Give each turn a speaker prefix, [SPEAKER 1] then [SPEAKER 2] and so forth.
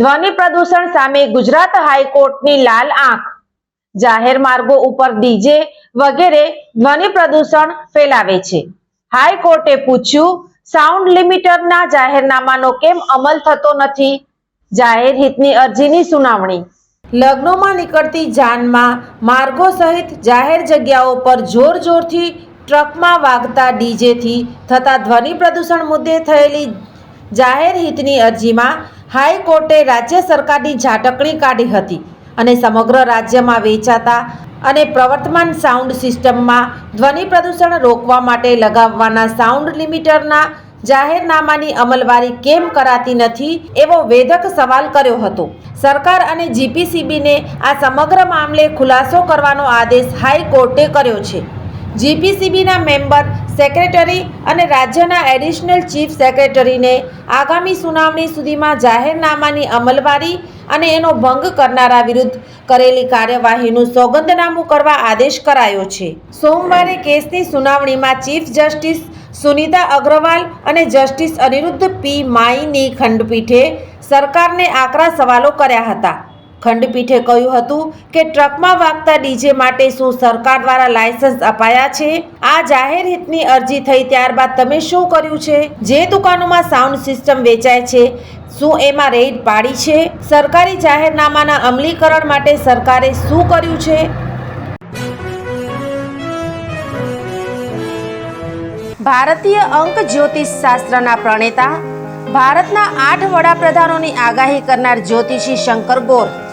[SPEAKER 1] ધ્વનિ પ્રદૂષણ સામે ગુજરાત હાઈકોર્ટની લાલ આંખ. જાહેર માર્ગો ઉપર ડીજે વગેરે ધ્વનિ પ્રદૂષણ ફેલાવે છે. હાઈકોર્ટે પૂછ્યું, સાઉન્ડ લિમિટરના જાહેરનામાનો કેમ અમલ થતો નથી? જાહેર હિતની અરજીની સુનાવણી. લગ્નોમાં નીકળતી જાનમાં માર્ગો સહિત જાહેર જગ્યાઓ પર જોર જોરથી ટ્રકમાં વાગતા ડીજેથી થતા ધ્વનિ પ્રદૂષણ મુદ્દે થયેલી જાહેર હિતની અરજીમાં હાઈકોર્ટે રાજ્ય સરકારની ઝાટકણી કાઢી હતી અને સમગ્ર રાજ્યમાં વેચાતા અને પ્રવર્તમાન સાઉન્ડ સિસ્ટમમાં ધ્વનિ પ્રદૂષણ રોકવા માટે લગાવવાના સાઉન્ડ લિમિટરના જાહેરનામાની અમલવારી કેમ કરાતી નથી એવો વેધક સવાલ કર્યો હતો. સરકાર અને જીપીસીબીને આ સમગ્ર મામલે ખુલાસો કરવાનો આદેશ હાઈકોર્ટે કર્યો છે. જીપીસીબીના મેમ્બર સેક્રેટરી અને રાજ્યના એડિશનલ ચીફ સેક્રેટરીને આગામી સુનાવણી સુધીમાં જાહેરનામાની અમલવારી અને એનો ભંગ કરનારા વિરુદ્ધ કરેલી કાર્યવાહીનું સોગંદનામું કરવા આદેશ કરાયો છે. સોમવારે કેસની સુનાવણીમાં ચીફ જસ્ટિસ સુનિતા અગ્રવાલ અને જસ્ટિસ અનિરુદ્ધ પી. માઈની ખંડપીઠે સરકારને આકરા સવાલો કર્યા હતા. ખંડપીઠે કહ્યું હતું કે ટ્રકમાં વાગતા ડીજે માટે શું સરકાર દ્વારા લાયસન્સ અપાયા છે? આ જાહેર હિતની અરજી થઈ ત્યારબાદ તમે શું કર્યું છે? જે દુકાનોમાં સાઉન્ડ સિસ્ટમ વેચાય છે, શું એમાં રેડ પાડી છે? સરકારી જાહેરનામાના અમલીકરણ માટે સરકારે શું કર્યું છે? ભારતીય અંક જ્યોતિષ શાસ્ત્રના પ્રણેતા, ભારતના આઠ વડાપ્રધાનોની આગાહી કરનાર જ્યોતિષી શંકર ગોર